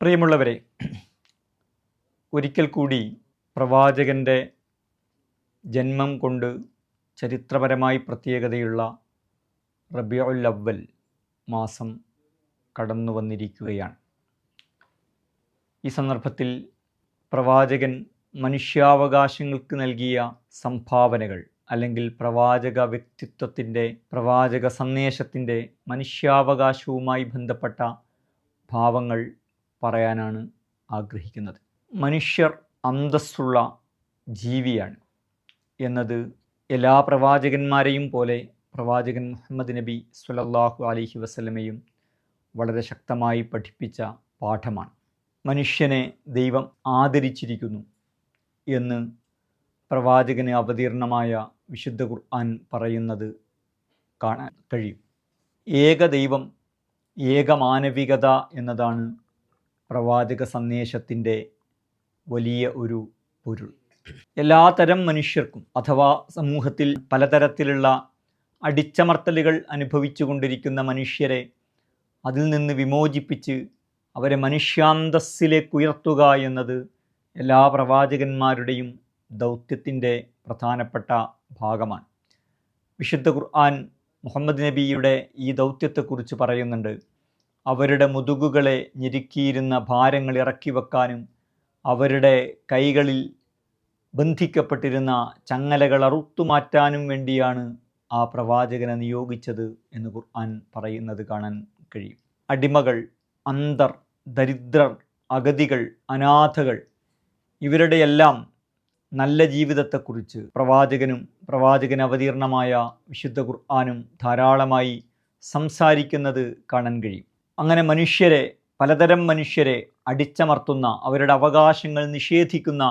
പ്രിയമുള്ളവരെ ഒരിക്കൽ കൂടി പ്രവാചകന്റെ ജന്മം കൊണ്ട് ചരിത്രപരമായി പ്രത്യേകതയുള്ള റബിയുൽ അവൽ മാസം കടന്നു വന്നിരിക്കുകയാണ്. ഈ സന്ദർഭത്തിൽ പ്രവാചകൻ മനുഷ്യാവകാശങ്ങൾക്ക് നൽകിയ സംഭാവനകൾ അല്ലെങ്കിൽ പ്രവാചക വ്യക്തിത്വത്തിന്റെ പ്രവാചക സന്ദേശത്തിന്റെ മനുഷ്യാവകാശവുമായി ബന്ധപ്പെട്ട ഭാവങ്ങൾ പറയാനാണ് ആഗ്രഹിക്കുന്നത്. മനുഷ്യർ അന്തസ്സുള്ള ജീവിയാണ്. എന്നത് എല്ലാ പ്രവാചകന്മാരെയും പോലെ പ്രവാചകൻ മുഹമ്മദ് നബി സുലല്ലാഹു അലൈഹി വസ്ലമയും വളരെ ശക്തമായി പഠിപ്പിച്ച പാഠമാണ്. മനുഷ്യനെ ദൈവം ആദരിച്ചിരിക്കുന്നു എന്ന് പ്രവാചകന് അവതീർണമായ വിശുദ്ധ ഖുർആൻ പറയുന്നത് കാണാൻ കഴിയും. ഏക ദൈവം ഏകമാനവികത എന്നതാണ് പ്രവാചക സന്ദേശത്തിന്റെ വലിയ ഒരു പൊരുൾ. എല്ലാതരം മനുഷ്യർക്കും അഥവാ സമൂഹത്തിൽ പലതരത്തിലുള്ള അടിച്ചമർത്തലുകൾ അനുഭവിച്ചു കൊണ്ടിരിക്കുന്ന മനുഷ്യരെ അതിൽ നിന്ന് വിമോചിപ്പിച്ച് അവരെ മനുഷ്യാന്തസ്സിലേക്ക് ഉയർത്തുക എന്നത് എല്ലാ പ്രവാചകന്മാരുടെയും ദൗത്യത്തിന്റെ പ്രധാനപ്പെട്ട ഭാഗമാണ്. വിശുദ്ധ ഖുർആൻ മുഹമ്മദ് നബിയുടെ ഈ ദൗത്യത്തെക്കുറിച്ച് പറയുന്നുണ്ട്. അവരുടെ മുതുകുകളെ ഞെരുക്കിയിരുന്ന ഭാരങ്ങൾ ഇറക്കി വെക്കാനും അവരുടെ കൈകളിൽ ബന്ധിക്കപ്പെട്ടിരുന്ന ചങ്ങലകൾ അറുത്തുമാറ്റാനും വേണ്ടിയാണ് ആ പ്രവാചകനെ നിയോഗിച്ചത് എന്ന് ഖുർആൻ പറയുന്നത് കാണാൻ കഴിയും. അടിമകൾ അന്തർ ദരിദ്രർ അഗതികൾ അനാഥകൾ ഇവരുടെയെല്ലാം നല്ല ജീവിതത്തെക്കുറിച്ച് പ്രവാചകനും പ്രവാചകൻ അവതീർണമായ വിശുദ്ധ ഖുർആാനും ധാരാളമായി സംസാരിക്കുന്നത് കാണാൻ കഴിയും. അങ്ങനെ മനുഷ്യരെ പലതരം മനുഷ്യരെ അടിച്ചമർത്തുന്ന അവരുടെ അവകാശങ്ങൾ നിഷേധിക്കുന്ന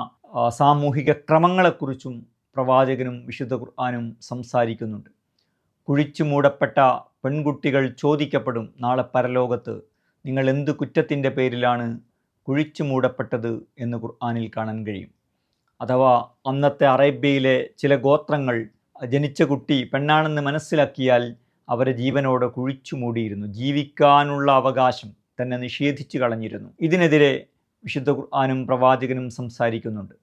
സാമൂഹിക ക്രമങ്ങളെക്കുറിച്ചും പ്രവാചകനും വിശുദ്ധ ഖുർആാനും സംസാരിക്കുന്നുണ്ട്. കുഴിച്ചു മൂടപ്പെട്ട പെൺകുട്ടികൾ ചോദിക്കപ്പെടും നാളെ പരലോകത്ത് നിങ്ങൾ എന്ത് കുറ്റത്തിന്റെ പേരിലാണ് കുഴിച്ചു മൂടപ്പെട്ടത് എന്ന് ഖുർആാനിൽ കാണാൻ കഴിയും? അഥവാ അന്നത്തെ അറേബ്യയിലെ ചില ഗോത്രങ്ങൾ ജനിച്ച കുട്ടി പെണ്ണാണെന്ന് മനസ്സിലാക്കിയാൽ അവരെ ജീവനോട് കുഴിച്ചു മൂടിയിരുന്നു. ജീവിക്കാനുള്ള അവകാശം തന്നെ നിഷേധിച്ചു കളഞ്ഞിരുന്നു. ഇതിനെതിരെ വിശുദ്ധ ഖുർആാനും പ്രവാചകനും സംസാരിക്കുന്നുണ്ട്.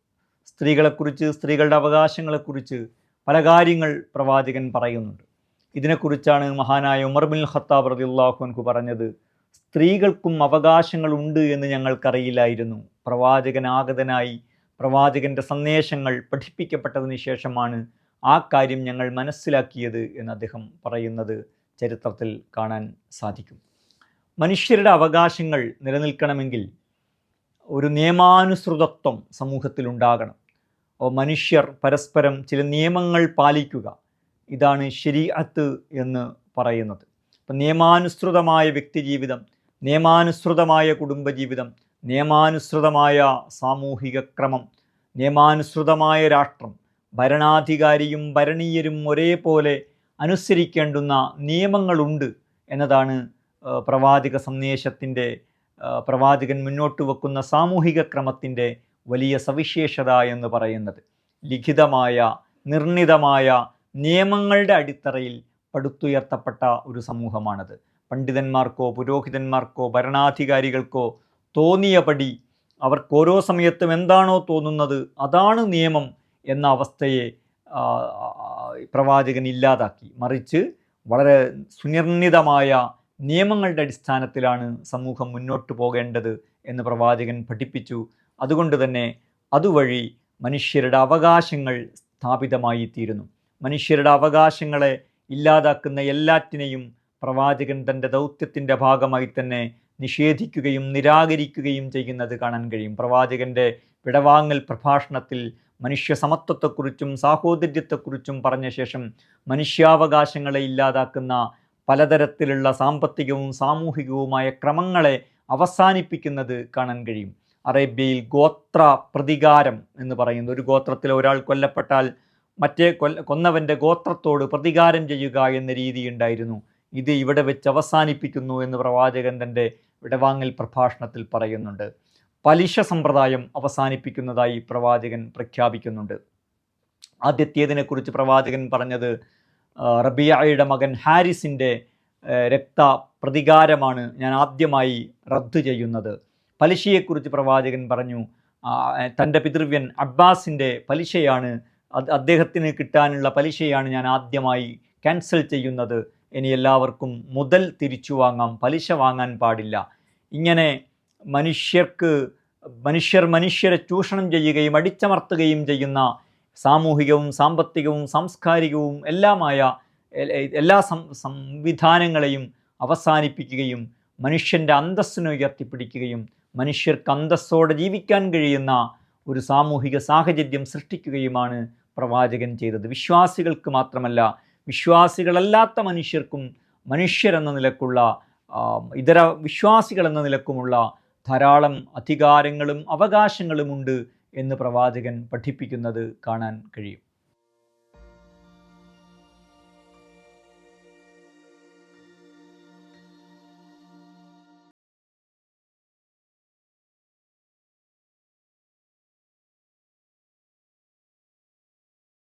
സ്ത്രീകളെക്കുറിച്ച് സ്ത്രീകളുടെ അവകാശങ്ങളെക്കുറിച്ച് പല കാര്യങ്ങൾ പ്രവാചകൻ പറയുന്നുണ്ട്. ഇതിനെക്കുറിച്ചാണ് മഹാനായ ഉമർ ബിൻ ഖത്താബ് അൻഹു പറഞ്ഞത് സ്ത്രീകൾക്കും അവകാശങ്ങളുണ്ട് എന്ന് ഞങ്ങൾക്കറിയില്ലായിരുന്നു. പ്രവാചകനാഗതനായി പ്രവാചകന്റെ സന്ദേശങ്ങൾ പഠിപ്പിക്കപ്പെട്ടതിന് ശേഷമാണ് ആ കാര്യം ഞങ്ങൾ മനസ്സിലാക്കിയത് എന്ന് അദ്ദേഹം പറയുന്നത് ചരിത്രത്തിൽ കാണാൻ സാധിക്കും. മനുഷ്യരുടെ അവകാശങ്ങൾ നിലനിൽക്കണമെങ്കിൽ ഒരു നിയമാനുസൃതത്വം സമൂഹത്തിലുണ്ടാകണം അപ്പോൾ മനുഷ്യർ പരസ്പരം ചില നിയമങ്ങൾ പാലിക്കുക. ഇതാണ് ശരീഅത്ത് എന്ന് പറയുന്നത്. അപ്പം നിയമാനുസൃതമായ വ്യക്തിജീവിതം നിയമാനുസൃതമായ കുടുംബജീവിതം നിയമാനുസൃതമായ സാമൂഹിക ക്രമം നിയമാനുസൃതമായ രാഷ്ട്രം ഭരണാധികാരിയും ഭരണീയരും ഒരേപോലെ അനുസരിക്കേണ്ടുന്ന നിയമങ്ങളുണ്ട് എന്നതാണ് പ്രവാചക സന്ദേശത്തിന്റെ പ്രവാചകൻ മുന്നോട്ട് വെക്കുന്ന സാമൂഹിക ക്രമത്തിന്റെ വലിയ സവിശേഷത എന്ന് പറയുന്നത്. ലിഖിതമായ നിർണിതമായ നിയമങ്ങളുടെ അടിത്തറയിൽ പടുത്തുയർത്തപ്പെട്ട ഒരു സമൂഹമാണത്. പണ്ഡിതന്മാർക്കോ പുരോഹിതന്മാർക്കോ ഭരണാധികാരികൾക്കോ തോന്നിയപടി അവർക്ക് ഓരോ സമയത്തും എന്താണോ തോന്നുന്നത് അതാണ് നിയമം എന്ന അവസ്ഥയെ പ്രവാചകൻ ഇല്ലാതാക്കി. മറിച്ച് വളരെ സുനിർണിതമായ നിയമങ്ങളുടെ അടിസ്ഥാനത്തിലാണ് സമൂഹം മുന്നോട്ട് പോകേണ്ടത് എന്ന് പ്രവാചകൻ പഠിപ്പിച്ചു. അതുകൊണ്ട് തന്നെ അതുവഴി മനുഷ്യരുടെ അവകാശങ്ങൾ സ്ഥാപിതമായി തീരുന്നു മനുഷ്യരുടെ അവകാശങ്ങളെ ഇല്ലാതാക്കുന്ന എല്ലാറ്റിനെയും പ്രവാചകൻ തന്റെ ദൗത്യത്തിന്റെ ഭാഗമായി തന്നെ നിഷേധിക്കുകയും നിരാകരിക്കുകയും ചെയ്യുന്നത് കാണാൻ കഴിയും. പ്രവാചകന്റെ വിടവാങ്ങൽ പ്രഭാഷണത്തിൽ മനുഷ്യ സമത്വത്തെക്കുറിച്ചും സാഹോദര്യത്തെക്കുറിച്ചും പറഞ്ഞ ശേഷം മനുഷ്യാവകാശങ്ങളെ ഇല്ലാതാക്കുന്ന പലതരത്തിലുള്ള സാമ്പത്തികവും സാമൂഹികവുമായ ക്രമങ്ങളെ അവസാനിപ്പിക്കുന്നത് കാണാൻ കഴിയും. അറേബ്യയിൽ ഗോത്ര പ്രതികാരം എന്ന് പറയുന്നത് ഒരു ഗോത്രത്തിൽ ഒരാൾ കൊല്ലപ്പെട്ടാൽ മറ്റേ കൊല്ല കൊന്നവന്റെ ഗോത്രത്തോട് പ്രതികാരം ചെയ്യുക എന്ന രീതി ഉണ്ടായിരുന്നു. ഇത് ഇവിടെ വെച്ച് അവസാനിപ്പിക്കുന്നു എന്ന് പ്രവാചകൻ തന്റെ വിടവാങ്ങൽ പ്രഭാഷണത്തിൽ പറയുന്നുണ്ട്. പലിശ സമ്പ്രദായം അവസാനിപ്പിക്കുന്നതായി പ്രവാചകൻ പ്രഖ്യാപിക്കുന്നുണ്ട്. ആദ്യത്തേതിനെക്കുറിച്ച് പ്രവാചകൻ പറഞ്ഞത് റബിയായുടെ മകൻ ഹാരിസിന്റെ രക്ത പ്രതികാരമാണ് ഞാൻ ആദ്യമായി റദ്ദു ചെയ്യുന്നത്. പലിശയെക്കുറിച്ച് പ്രവാചകൻ പറഞ്ഞു തന്റെ പിതൃവ്യൻ അബ്ബാസിന്റെ പലിശയാണ് അദ്ദേഹത്തിന് കിട്ടാനുള്ള പലിശയാണ് ഞാൻ ആദ്യമായി ക്യാൻസൽ ചെയ്യുന്നത്. ഇനി എല്ലാവർക്കും മുതൽ തിരിച്ചു വാങ്ങാം പലിശ വാങ്ങാൻ പാടില്ല. ഇങ്ങനെ മനുഷ്യർക്ക് മനുഷ്യർ മനുഷ്യരെ ചൂഷണം ചെയ്യുകയും അടിച്ചമർത്തുകയും ചെയ്യുന്ന സാമൂഹികവും സാമ്പത്തികവും സാംസ്കാരികവും എല്ലാമായ എല്ലാ സംവിധാനങ്ങളെയും അവസാനിപ്പിക്കുകയും മനുഷ്യന്റെ അന്തസ്സിനെ ഉയർത്തിപ്പിടിക്കുകയും മനുഷ്യർക്ക് അന്തസ്സോടെ ജീവിക്കാൻ കഴിയുന്ന ഒരു സാമൂഹിക സാഹചര്യം സൃഷ്ടിക്കുകയുമാണ് പ്രവാചകൻ ചെയ്തത്. വിശ്വാസികൾക്ക് മാത്രമല്ല വിശ്വാസികളല്ലാത്ത മനുഷ്യർക്കും മനുഷ്യരെന്ന നിലക്കുള്ള ഇതര വിശ്വാസികളെന്ന നിലക്കുമുള്ള ധാരാളം അധികാരങ്ങളും അവകാശങ്ങളുമുണ്ട് എന്ന് പ്രവാചകൻ പഠിപ്പിക്കുന്നത് കാണാൻ കഴിയും.